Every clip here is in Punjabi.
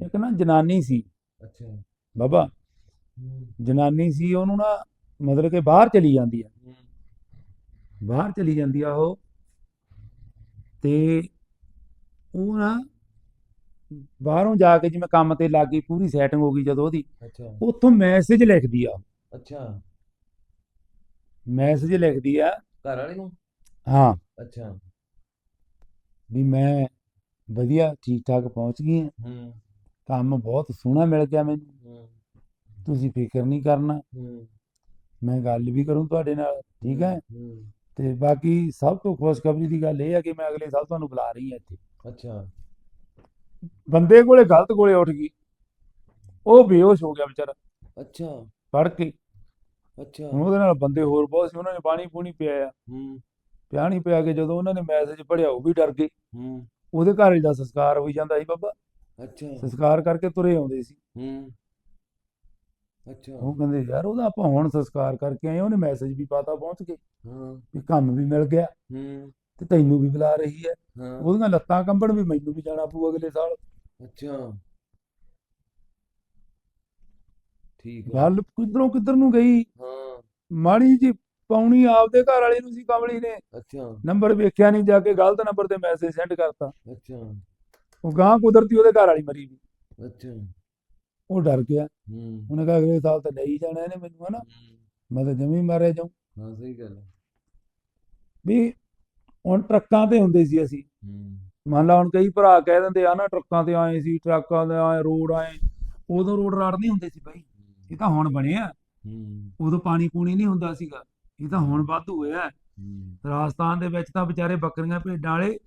ਇੱਕ ਨਾ ਜਨਾਨੀ ਸੀ। ਅੱਛਾ। ਬਾਬਾ ਜਨਾਨੀ ਸੀ ਉਹਨੂੰ ਨਾ ਮਤਲਬ ਕਿ ਬਾਹਰ ਚਲੀ ਜਾਂਦੀ ਆ। ਬਾਹਰ ਚਲੀ ਜਾਂਦੀ ਆ ਉਹ। ਤੇ ਉਹ ਨਾ ਬਾਹਰੋਂ ਜਾ ਕੇ ਜਿਵੇਂ ਕੰਮ ਤੇ ਲੱਗ ਗਈ ਪੂਰੀ ਸੈਟਿੰਗ ਹੋ ਗਈ ਜਦੋਂ ਉਹਦੀ। ਅੱਛਾ। ਉੱਥੋਂ ਮੈਸੇਜ ਲਿਖਦੀ ਆ ਅੱਛਾ। ਮੈਸੇਜ ਲਿਖਦੀ ਆ। ਘਰ ਵਾਲੇ ਨੂੰ? ਹਾਂ। ਅੱਛਾ। ਵੀ ਮੈਂ ਵਧੀਆ ਠੀਕ ਠਾਕ ਪਹੁੰਚ ਗਈ ਹਾਂ ਹੂੰ। ਕੰਮ ਬਹੁਤ ਸੋਹਣਾ ਮਿਲ ਗਿਆ ਮੈਨੂੰ। ਤੁਸੀਂ ਫਿਕਰ ਨਹੀਂ ਕਰਨਾ। ਮੈਂ ਗੱਲ ਵੀ ਕਰੂੰ ਤੁਹਾਡੇ ਨਾਲ ਠੀਕ ਹੈ? ਤੇ ਬਾਕੀ ਸਭ ਤੋਂ ਖੁਸ਼ਖਬਰੀ ਦੀ ਗੱਲ ਇਹ ਹੈ ਕਿ ਮੈਂ ਅਗਲੇ ਸਾਲ ਤੁਹਾਨੂੰ ਬੁਲਾ ਰਹੀ ਹਾਂ ਇੱਥੇ। ਅੱਛਾ। ਬੰਦੇ ਕੋਲੇ ਗਲਤ ਕੋਲੇ ਉੱਠ ਗਈ। ਉਹ ਬੇਹੋਸ਼ ਹੋ ਗਿਆ ਵਿਚਾਰਾ। ਅੱਛਾ। ਪੜ ਕੇ। ਅੱਛਾ। ਉਹਦੇ ਨਾਲ ਬੰਦੇ ਹੋਰ ਬਹੁਤ ਸੀ ਉਹਨਾਂ ਨੇ ਪਾਣੀ ਪੂਣੀ ਪਿਆਇਆ ਹੂੰ। ਪਿਆ ਨਹੀਂ ਪਿਆ ਕੇ ਜਦੋਂ ਉਹਨਾਂ ਨੇ ਮੈਸੇਜ ਪੜਿਆ ਉਹ ਵੀ ਡਰ ਗਏ। ਹੂੰ। ਉਹਦੇ ਘਰ ਦਾ ਸੰਸਕਾਰ ਹੋਈ ਜਾਂਦਾ ਸੀ ਬਾਬਾ। ਅੱਛਾ। ਸੰਸਕਾਰ ਕਰਕੇ ਤੁਰੇ ਆਉਂਦੇ ਸੀ। ਹੂੰ। ਅੱਛਾ। ਉਹ ਕਹਿੰਦੇ ਯਾਰ ਉਹਦਾ ਆਪਾਂ ਹੁਣ ਸੰਸਕਾਰ ਕਰਕੇ ਆਏ ਉਹਨੇ ਮੈਸੇਜ ਵੀ ਪਾਤਾ ਪਹੁੰਚ ਕੇ ਹਾਂ। ਵੀ ਕੰਮ ਵੀ ਮਿਲ ਗਿਆ ਹੂੰ। ਤੇ ਤੈਨੂੰ ਵੀ ਬੁਲਾ ਰਹੀ ਹੈ। ਉਹਦੀਆਂ ਲੱਤਾਂ ਕੰਬਣ ਵੀ ਮੈਨੂੰ ਵੀ ਜਾਣਾ ਪਊ ਅਗਲੇ ਸਾਲ। ਅੱਛਾ। ਠੀਕ ਗੱਲ ਕਿੱਧਰੋਂ ਕਿੱਧਰ ਨੂੰ ਗਈ? ਹਾਂ। ਮਾੜੀ ਜੀ ਪਾਉਣੀ ਆਪਦੇ ਘਰ ਵਾਲੇ ਨੂੰ ਸੀ ਕਮਲੀ ਨੇ। ਅੱਛਾ। ਨੰਬਰ ਵੇਖਿਆ ਨਹੀਂ ਜਾ ਕੇ ਗਲਤ ਨੰਬਰ ਤੇ ਮੈਸੇਜ ਸੈਂਡ ਕਰਤਾ। ਅੱਛਾ। ਉਹ ਗਾਂ ਕੁਦਰਤੀ ਉਹਦੇ ਘਰ ਵਾਲੀ ਮਰੀ ਵੀ ਅੱਛਾ। ਉਹ ਡਰ ਗਿਆ। ਹੂੰ। ਉਹਨੇ ਕਿਹਾ ਅਗਲੇ ਸਾਲ ਤਾਂ ਨਹੀਂ ਜਾਣਾ ਇਹਨੇ ਮੈਨੂੰ ਹਨਾ। ਮੈਂ ਤਾਂ ਜਮੀ ਮਾਰਿਆ ਜਾਉਂ ਹਾਂ ਸਹੀ ਗੱਲ ਹੈ। ਵੀ ਹੁਣ ਟਰੱਕਾਂ ਤੇ ਹੁੰਦੇ ਸੀ ਅਸੀਂ। ਹੂੰ। ਮੰਨ ਲਾ ਹੁਣ ਕਈ ਭਰਾ ਕਹਿ ਦਿੰਦੇ ਆ ਨਾ ਟਰੱਕਾਂ ਤੇ ਆਏ ਸੀ ਟਰੱਕਾਂ ਦੇ ਆਏ ਰੋਡ ਆਏ। ਉਦੋਂ ਰੋਡ ਰਾੜ ਨਹੀਂ ਹੁੰਦੇ ਸੀ ਬਾਈ। ਇਹ ਤਾਂ ਹੁਣ ਬਣੇ ਆ। ਹੂੰ। ਉਦੋਂ ਪਾਣੀ ਪੂਣੀ ਨਹੀਂ ਹੁੰਦਾ ਸੀਗਾ। ਇਹ ਤਾਂ ਹੁਣ ਵਾਧੂ ਹੋਇਆ। ਹੂੰ। ਰਾਜਸਥਾਨ ਦੇ ਵਿੱਚ ਤਾਂ ਵਿਚਾਰੇ ਬੱਕਰੀਆਂ ਭੇਡਾਂ ਵਾਲੇ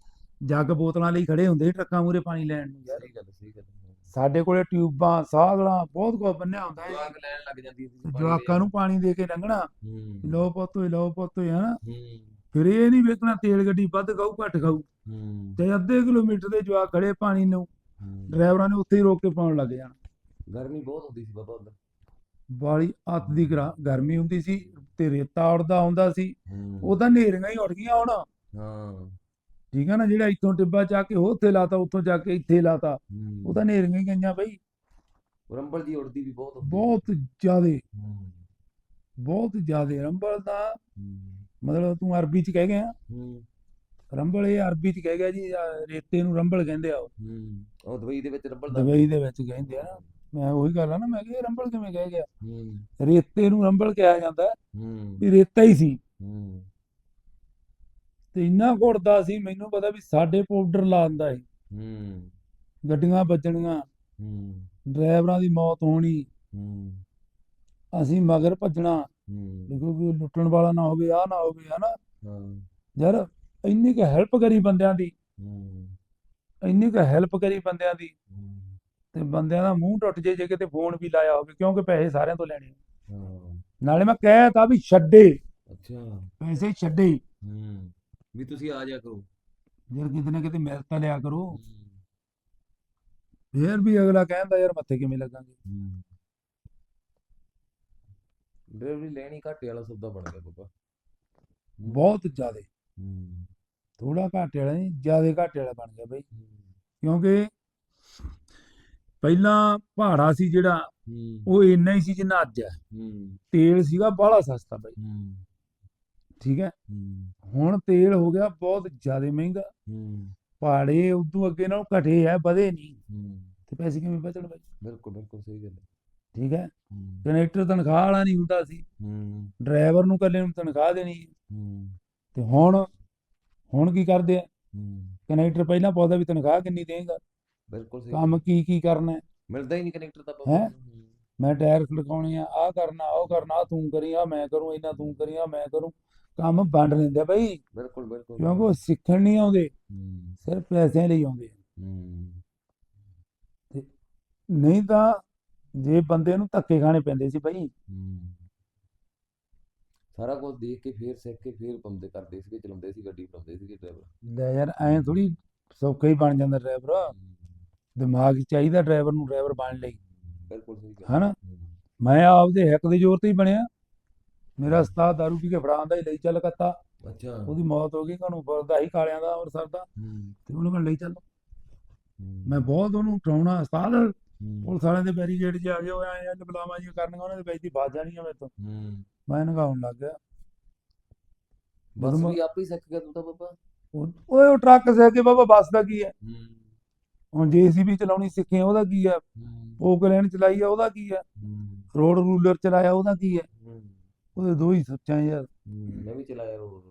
ਜੱਗ ਬੋਤਲਾਂ ਲਈ ਖੜੇ ਹੁੰਦੇ ਸੀ ਟਰੱਕਾਂ ਮੂਰੇ ਪਾਣੀ ਲੈਣ ਨੂੰ ਯਾਰ। ਸਹੀ ਗੱਲ ਸਹੀ ਗੱਲ ਸਾਡੇ ਕੋਲੇ ਟਿਊਬਾਂ ਸਾਗਲਾਂ ਬਹੁਤ ਕੁਝ ਬੰਨਿਆ ਹੁੰਦਾ ਹੈ। ਜਵਾਕ ਲੈਣ ਲੱਗ ਜਾਂਦੀ ਸੀ ਪਾਣੀ ਜਵਾਕਾਂ ਨੂੰ ਪਾਣੀ ਦੇ ਕੇ ਲੰਘਣਾ। ਹੂੰ। ਲੋ ਪੁੱਤ ਲੋ ਪੁੱਤ ਹਨਾ। ਹੂੰ। ਫਿਰ ਇਹ ਨਹੀਂ ਵੇਖਣਾ ਤੇਲ ਗੱਡੀ ਵੱਧ ਖਾਊ ਘੱਟ ਖਾਊ। ਹੂੰ। ਤੇ ਅੱਧੇ ਕਿਲੋਮੀਟਰ ਦੇ ਜਵਾਕ ਖੜੇ ਪਾਣੀ ਨੂੰ। ਹੂੰ। ਡਰਾਈਵਰਾਂ ਨੇ ਉੱਥੇ ਹੀ ਰੋਕ ਕੇ ਪਾਉਣ ਲੱਗ ਜਾਣਾ। ਗਰਮੀ ਬਹੁਤ ਹੁੰਦੀ ਸੀ ਬਾਬਾ ਉਧਰ। ਬਾਲੀ ਅੱਤ ਦੀ ਗਰਾ- ਗਰਮੀ ਹੁੰਦੀ ਸੀ ਤੇ ਰੇਤਾ ਉੜਦਾ ਹੁੰਦਾ ਸੀ। ਹੂੰ। ਉਹਦਾ ਨੇਰੀਆਂ ਹੀ ਉੱਡ ਗਈਆਂ ਹੁਣ। ਹਾਂ। ਠੀਕ ਹੈ ਨਾ ਜਿਹੜਾ ਇੱਥੋਂ ਟਿੱਬਾ ਚੱਕ ਕੇ ਉੱਥੇ ਲਾਤਾ ਉੱਥੋਂ ਚੱਕ ਕੇ ਇੱਥੇ ਲਾਤਾ। ਹੂੰ। ਉਹਦਾ ਨੇਰੀਆਂ ਹੀ ਗਈਆਂ ਬਈ। ਰੰਬਲ ਦੀ ਉੜਦੀ ਵੀ ਬਹੁਤ ਬਹੁਤ ਜ਼ਿਆਦੇ। ਬਹੁਤ ਜ਼ਿਆਦੇ। ਰੰਬਲ ਦਾ ਮਤਲਬ ਤੂੰ ਅਰਬੀ ਚ ਕਹਿ ਗਿਆ। ਰੰਬਲ ਇਹ ਅਰਬੀ ਚ ਕਹਿ ਗਿਆ ਜੀ ਰੇਤੇ ਨੂੰ ਰੰਬਲ ਕਹਿੰਦੇ ਆ ਉਹ। ਉਹ ਦਵਾਈ ਦੇ ਵਿੱਚ ਰੰਬਲ ਦਾ ਦੁਬਈ ਦੇ ਵਿੱਚ ਕਹਿੰਦੇ ਆ। ਮੈਂ ਉਹੀ ਗੱਲ ਆ ਨਾ ਮੈਂ ਕਿਹਾ ਰੰਬਲ ਕਿਵੇਂ ਕਹਿ ਗਿਆ? ਰੇਤੇ ਨੂੰ ਰੰਬਲ ਕਿਹਾ ਜਾਂਦਾ। ਵੀ ਰੇਤਾ ਹੀ ਸੀ। ਤੇ ਇੰਨਾ ਘੁੱਟਦਾ ਸੀ ਮੈਨੂੰ ਪਤਾ ਵੀ ਸਾਡੇ ਪਾਊਡਰ ਲਾ ਦਿੰਦਾ ਹੂੰ। ਗੱਡੀਆਂ ਵੱਜਣੀਆਂ ਹੂੰ। ਡਰਾਈਵਰਾਂ ਦੀ ਮੌਤ ਹੋਣੀ। ਹੂੰ। ਅਸੀਂ ਮਗਰ ਭੱਜਣਾ। ਹੂੰ। ਕੋਈ ਲੁੱਟਣ ਵਾਲਾ ਨਾ ਹੋਵੇ ਆ ਨਾ ਹੋਵੇ ਹਨਾ। ਹਾਂ। ਯਾਰ ਇੰਨੀ ਕੁ ਹੈਲਪ ਕਰੀ ਬੰਦਿਆਂ ਦੀ। ਹੂੰ। ਇੰਨੀ ਕੁ ਹੈਲਪ ਕਰੀ ਬੰਦਿਆਂ ਦੀ। ਤੇ ਬੰਦਿਆਂ ਦਾ ਮੂੰਹ ਟੁੱਟ ਜੇ ਜੇ ਕਿਤੇ ਫੋਨ ਵੀ ਲਾਇਆ ਹੋਵੇ ਕਿਉਂਕਿ ਪੈਸੇ ਸਾਰਿਆਂ ਤੋਂ ਲੈਣੇ ਹਾਂ। ਨਾਲੇ ਮੈਂ ਕਹਿ ਤਾ ਵੀ ਛੱਡੇ। ਅੱਛਾ। ਪੈਸੇ ਛੱਡੇ। ਹੂੰ। ਵੀ ਤੁਸੀਂ ਆ ਜਾ ਕਰੋ। ਯਾਰ ਕਿਤੇ ਨਾ ਕਿਤੇ ਮਿਲ ਤਾਂ ਲਿਆ ਕਰੋ। ਫੇਰ ਵੀ ਅਗਲਾ ਕਹਿੰਦਾ ਯਾਰ ਮੱਥੇ ਕਿਵੇਂ ਲੱਗਾਂਗੇ? ਹੂੰ। ਡਰਾਈਵਰੀ ਲੈਣੀ ਘਾਟੇ ਵਾਲਾ ਸੌਦਾ ਬਣ ਗਿਆ ਬਾਬਾ। ਬਹੁਤ ਜ਼ਿਆਦੇ। ਥੋੜਾ ਘਾਟੇ ਵਾਲਾ ਨਹੀਂ ਜ਼ਿਆਦੇ ਘਾਟੇ ਵਾਲਾ ਬਣ ਗਿਆ ਬਈ। ਕਿਉਂਕਿ ਪਹਿਲਾਂ ਪਹਾੜਾ ਸੀ ਜਿਹੜਾ ਉਹ ਇੰਨਾ ਹੀ ਸੀ ਜਿੰਨਾ ਅੱਜ ਹੈ। ਤੇਲ ਸੀਗਾ ਬਾਹਲਾ ਸਸਤਾ ਬਈ। ਠੀਕ ਹੂੰ। ਹੁਣ ਤੇਲ ਹੋ ਗਿਆ ਬਹੁਤ ਜ਼ਿਆਦਾ ਮਹਿੰਗਾ। ਹੂੰ। ਪਹਾੜੇ ਉਦੋਂ ਅੱਗੇ ਨਾਲੋਂ ਘਟੇ ਆ ਵਧੇ ਨਹੀਂ। ਹੂੰ। ਤੇ ਪੈਸੇ ਕਿਵੇਂ ਬਚਣ ਬਈ? ਬਿਲਕੁਲ ਬਿਲਕੁਲ ਸਹੀ ਗੱਲ ਹੈ। ਠੀਕ ਹੈ? ਕਨੈਕਟਰ ਤਨਖਾਹ ਵਾਲਾ ਨਹੀਂ ਹੁੰਦਾ ਸੀ। ਹੂੰ। ਡਰਾਈਵਰ ਨੂੰ ਇਕੱਲੇ ਨੂੰ ਤਨਖਾਹ ਦੇਣੀ ਹੈ। ਤੇ ਹੁਣ ਹੁਣ ਕੀ ਕਰਦੇ ਆ? ਹੂੰ। ਕਨੈਕਟਰ ਪਹਿਲਾਂ ਪੁੱਛਦਾ ਵੀ ਤਨਖਾਹ ਕਿੰਨੀ ਦੇਂਗਾ ਬਿਲਕੁਲ ਸਹੀ। ਕੰਮ ਕੀ ਕੀ ਕਰਨਾ ਹੈ? ਮਿਲਦਾ ਹੀ ਨਹੀਂ ਕਨੈਕਟਰ ਤਾਂ ਹੈਂ? ਮੈਂ ਟਾਇਰ ਖੜਕਾਉਣੇ ਆ ਆ ਕਰਨਾ ਉਹ ਕਰਨਾ ਤੂੰ ਕਰੀ ਆ ਮੈਂ ਕਰੂੰ ਇੰਨਾ ਤੂੰ ਕਰੀ ਆ ਮੈਂ ਕਰੂੰ। ਕੰਮ ਵੰਡ ਲੈਂਦੇ ਬਈ। ਬਿਲਕੁਲ ਬਿਲਕੁਲ। ਕਿਉਂਕਿ ਉਹ ਸਿੱਖਣ ਨਹੀਂ ਆਉਂਦੇ ਸਿਰਫ ਪੈਸਿਆਂ ਲਈ ਆਉਂਦੇ ਨਹੀਂ ਤਾਂ ਜੇ ਬੰਦੇ ਨੂੰ ਧੱਕੇ ਖਾਣੇ ਪੈਂਦੇ ਸੀ ਬਈ। ਸਾਰਾ ਕੁਝ ਦੇਖ ਕੇ ਫੇਰ ਸਿੱਖ ਕੇ ਫੇਰ ਬੰਦੇ ਕਰਦੇ ਸੀਗੇ ਚਲਾਉਂਦੇ ਸੀ ਗੱਡੀ ਬਣਾਉਂਦੇ ਸੀਗੇ ਡਰਾਈਵਰ ਲੈ ਯਾਰ ਐਂ ਥੋੜੀ ਸੌਖਾ ਹੀ ਬਣ ਜਾਂਦਾ ਡਰਾਈਵਰ ਦਿਮਾਗ ਚਾਹੀਦਾ ਡਰਾਈਵਰ ਨੂੰ ਡਰਾਈਵਰ ਬਣ ਲਈ। ਬਿਲਕੁਲ ਸਹੀ ਗੱਲ। ਹਨਾ? ਹੂੰ, ਮੈਂ ਆਪਦੇ ਹਿੱਕ ਦੇ ਜ਼ੋਰ ਤੇ ਹੀ ਬਣਿਆ। ਮੇਰਾ ਉਸਤਾਦ ਦਾਰੂ ਪੀ ਕੇ ਫੜਾਉਂਦਾ ਹੀ ਲਈ ਚੱਲ ਕੱਤਾ। ਅੱਛਾ। ਉਹਦੀ ਮੌਤ ਹੋ ਗਈ ਕਾਨੂੰ ਫਰਦਾ ਹੀ ਕਾਲਿਆਂ ਦਾ ਅੰਮ੍ਰਿਤਸਰ ਦਾ। ਹੂੰ। ਤੇ ਉਹਨੂੰ ਕਹਿੰਦਾ ਲਈ ਚੱਲ। ਮੈਂ ਬਹੁਤ ਉਹਨੂੰ ਉਠਾਉਣਾ ਉਸਤਾਦ। ਹੂੰ, ਪੁਲਿਸ ਵਾਲਿਆਂ ਦੇ ਬੈਰੀਗੇਡ 'ਚ ਆ ਗਏ ਉਹ ਐਂ ਐਂ ਬਲਾਵਾਂ ਜੀ ਕਰਨੀਆਂ ਉਹਨਾਂ ਦੇ ਵਿੱਚ ਦੀ ਫਸ ਜਾਣੀਆਂ ਮੇਰੇ ਤੋਂ। ਹੂੰ। ਮੈਂ ਨਗਾਉਣ ਲੱਗ ਗਿਆ। ਬਸ ਵੀ ਆਪੇ ਹੀ ਸਿੱਖ ਗਿਆ ਤੂੰ ਤਾਂ ਬਾਬਾ। ਉਹ ਓਏ ਉਹ ਟਰੱਕ ਸੇ ਕੇ ਬਾਬਾ ਬੱਸ ਦਾ ਕੀ ਹੈ ਹੂੰ। ਹੁਣ ਜੀਸੀਬੀ ਚਲਾਉਣੀ ਸਿੱਖੀ ਆ, ਉਹਦਾ ਕੀ ਹੈ ਹੂੰ। ਪੋਕਲੈਂਡ ਚਲਾਈ ਆ ਉਹਦਾ ਕੀ ਹੈ ਹੂੰ, ਰੋਡ ਰੂਲਰ ਚਲਾਇਆ ਉਹਦਾ ਕੀ ਹੂੰ ਉਹਦੇ ਦੋ ਹੀ ਸੋਚਾਂ ਯਾਰ। ਮੈਂ ਵੀ ਚਲਾਇਆ ਉਹ